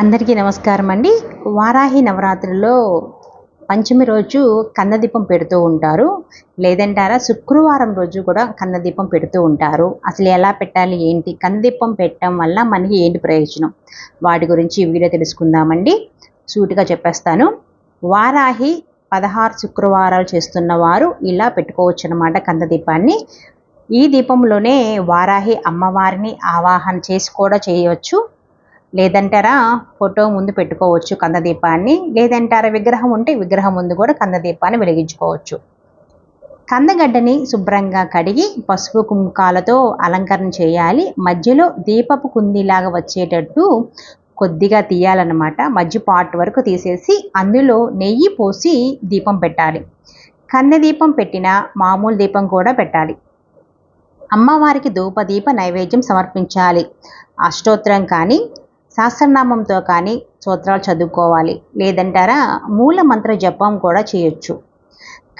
అందరికీ నమస్కారం అండి. వారాహి నవరాత్రిలో పంచమి రోజు కన్నదీపం పెడుతూ ఉంటారు. లేదంటారా శుక్రవారం రోజు కూడా కన్నదీపం పెడుతూ ఉంటారు. అసలు ఎలా పెట్టాలి ఏంటి కన్నదీపం పెట్టడం వల్ల మనకి ఏంటి ప్రయోజనం? వాటి గురించి వీడియో తెలుసుకుందామండి. సూటిగా చెప్పేస్తాను. వారాహి పదహారు శుక్రవారాలు చేస్తున్న వారు ఇలా పెట్టుకోవచ్చు అనమాట కందదీపాన్ని ఈ దీపంలోనే వారాహి అమ్మవారిని ఆవాహన చేసి కూడా చేయవచ్చు. లేదంటారా? ఫోటో ముందు పెట్టుకోవచ్చు కందదీపాన్ని. లేదంటారా? విగ్రహం ఉంటే విగ్రహం ముందు కూడా కందదీపాన్ని వెలిగించుకోవచ్చు. కందగడ్డని శుభ్రంగా కడిగి పసుపు కుంకాలతో అలంకరణ చేయాలి. మధ్యలో దీపపు కుందిలాగా వచ్చేటట్టు కొద్దిగా తీయాలన్నమాట. మధ్య పార్ట్ వరకు తీసేసి అందులో నెయ్యి పోసి దీపం పెట్టాలి. కంద దీపం పెట్టిన మామూలు దీపం కూడా పెట్టాలి. అమ్మవారికి ధూపదీప నైవేద్యం సమర్పించాలి. అష్టోత్తరం కానీ సహస్రనామంతో కానీ స్తోత్రాలు చదువుకోవాలి. లేదంటారా? మూల మంత్ర జపం కూడా చేయొచ్చు.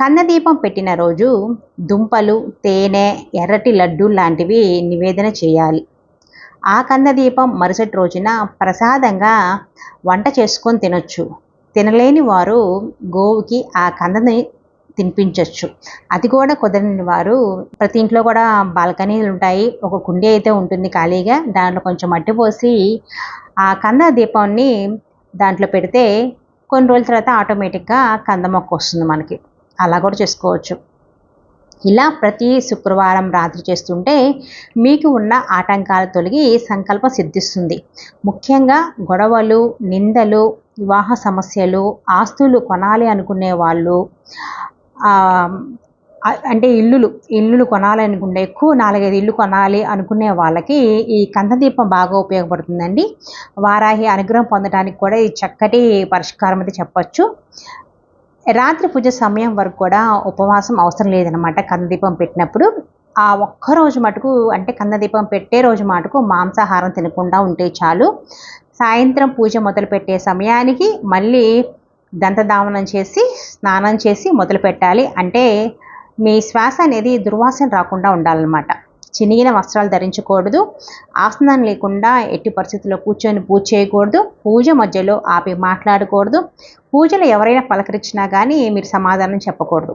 కన్నదీపం పెట్టిన రోజు దుంపలు తేనె ఎర్రటి లడ్డు లాంటివి నివేదన చేయాలి. ఆ కన్నదీపం మరుసటి రోజున ప్రసాదంగా వంట చేసుకొని తినొచ్చు. తినలేని వారు గోవుకి ఆ కందని తినిపించవచ్చు అది కూడా కుదరని వారు ప్రతి ఇంట్లో కూడా బాల్కనీలు ఉంటాయి. ఒక కుండీ అయితే ఉంటుంది ఖాళీగా దాంట్లో కొంచెం మట్టి పోసి ఆ కంద దీపాన్ని దాంట్లో పెడితే కొన్ని రోజుల తర్వాత ఆటోమేటిక్గా కంద మొక్క వస్తుంది మనకి. అలా కూడా చేసుకోవచ్చు. ఇలా ప్రతి శుక్రవారం రాత్రి చేస్తుంటే మీకు ఉన్న ఆటంకాలు తొలగి సంకల్పం సిద్ధిస్తుంది. ముఖ్యంగా గొడవలు నిందలు వివాహ సమస్యలు ఆస్తులు కొనాలి అనుకునే వాళ్ళు అంటే ఇల్లులు ఇల్లులు కొనాలనుకుంటే ఎక్కువ నాలుగైదు ఇల్లు కొనాలి అనుకునే వాళ్ళకి ఈ కందదీపం బాగా ఉపయోగపడుతుందండి. వారాహి అనుగ్రహం పొందడానికి కూడా ఈ చక్కటి పరిష్కారం అయితే చెప్పచ్చు. రాత్రి పూజ సమయం వరకు కూడా ఉపవాసం అవసరం లేదనమాట కందదీపం పెట్టినప్పుడు. ఆ ఒక్క రోజు మటుకు అంటే కందదీపం పెట్టే రోజు మటుకు మాంసాహారం తినకుండా ఉంటే చాలు. సాయంత్రం పూజ మొదలు పెట్టే సమయానికి మళ్ళీ దంతధావనం చేసి స్నానం చేసి మొదలు పెట్టాలి. అంటే మీ శ్వాస అనేది దుర్వాసన రాకుండా ఉండాలన్నమాట. చినిగిన వస్త్రాలు ధరించకూడదు. ఆసనం లేకుండా ఎట్టి పరిస్థితుల్లో కూర్చొని పూజ చేయకూడదు. పూజ మధ్యలో ఆపి మాట్లాడకూడదు. పూజలు ఎవరైనా పలకరించినా కానీ మీరు సమాధానం చెప్పకూడదు.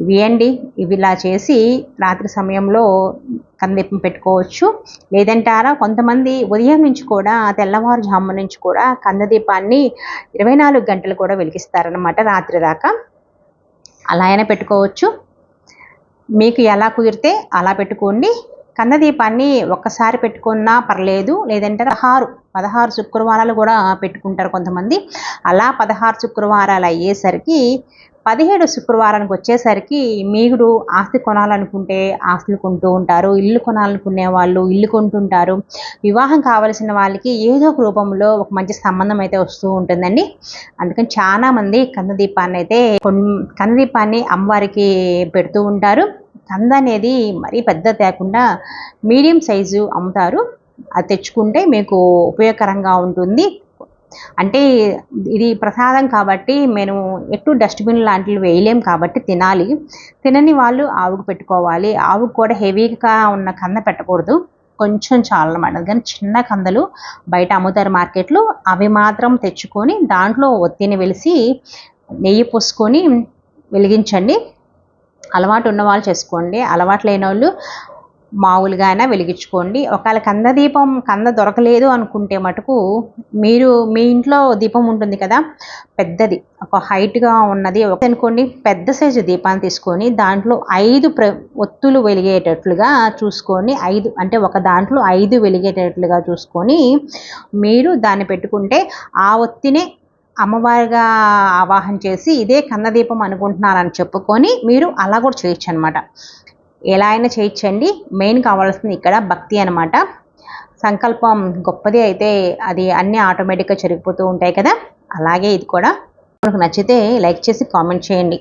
ఇవి ఇవి ఇలా చేసి రాత్రి సమయంలో కందిపం పెట్టుకోవచ్చు. లేదంటారా కొంతమంది ఉదయం నుంచి కూడా తెల్లవారుజాము నుంచి కూడా కందదీపాన్ని ఇరవై నాలుగు గంటలు కూడా వెలిగిస్తారనమాట రాత్రి దాకా. అలా అయినా పెట్టుకోవచ్చు. మీకు ఎలా కుదిరితే అలా పెట్టుకోండి. కందదీపాన్ని ఒక్కసారి పెట్టుకున్నా పర్లేదు. లేదంటే పదహారు పదహారు శుక్రవారాలు కూడా పెట్టుకుంటారు కొంతమంది. అలా పదహారు శుక్రవారాలు అయ్యేసరికి పదిహేడు శుక్రవారానికి వచ్చేసరికి మీరు ఆస్తి కొనాలనుకుంటే ఆస్తులు కొంటూ ఉంటారు ఇల్లు కొనాలనుకునే వాళ్ళు ఇల్లు కొంటుంటారు. వివాహం కావలసిన వాళ్ళకి ఏదో ఒక రూపంలో ఒక మంచి సంబంధం అయితే వస్తూ ఉంటుందండి. అందుకని చాలామంది కందదీపాన్ని అయితే కందదీపాన్ని అమ్మవారికి పెడుతూ ఉంటారు. కంద అనేది మరీ పెద్ద తేకుండా మీడియం సైజు అమ్ముతారు. అది తెచ్చుకుంటే మీకు ఉపయోగకరంగా ఉంటుంది. అంటే ఇది ప్రసాదం కాబట్టి మేము ఎటు డస్ట్బిన్ లాంటివి వేయలేం కాబట్టి తినాలి. తినని వాళ్ళు ఆవుకు పెట్టుకోవాలి. ఆవుకు కూడా హెవీగా ఉన్న కంద పెట్టకూడదు. కొంచెం చాలన్నమాట కానీ చిన్న కందలు బయట అమ్ముతారు మార్కెట్లో. అవి మాత్రం తెచ్చుకొని దాంట్లో ఒత్తిని వెలిసి నెయ్యి పోసుకొని వెలిగించండి. అలవాటు ఉన్న వాళ్ళు చేసుకోండి. అలవాటు లేని వాళ్ళు మామూలుగానే వెలిగించుకోండి. ఒకవేళ కంద దీపం కంద దొరకలేదు అనుకుంటే మటుకు మీరు మీ ఇంట్లో దీపం ఉంటుంది కదా పెద్దది. ఒక హైట్గా ఉన్నది. అనుకోండి పెద్ద సైజు దీపాన్ని తీసుకొని దాంట్లో ఐదు ప్ర ఒత్తులు వెలిగేటట్లుగా చూసుకొని ఐదు అంటే ఒక దాంట్లో ఐదు వెలిగేటట్లుగా చూసుకొని మీరు దాన్ని పెట్టుకుంటే ఆ ఒత్తినే అమ్మవారిగా ఆవాహన చేసి ఇదే కందదీపం అనుకుంటున్నారని చెప్పుకొని మీరు అలా కూడా చేయొచ్చు అనమాట ఎలా అయినా చేయించండి. మెయిన్ కావాల్సింది ఇక్కడ భక్తి అనమాట సంకల్పం గొప్పది అయితే అది అన్నీ ఆటోమేటిక్గా జరిగిపోతూ ఉంటాయి కదా. అలాగే ఇది కూడా. మనకు నచ్చితే లైక్ చేసి కామెంట్ చేయండి.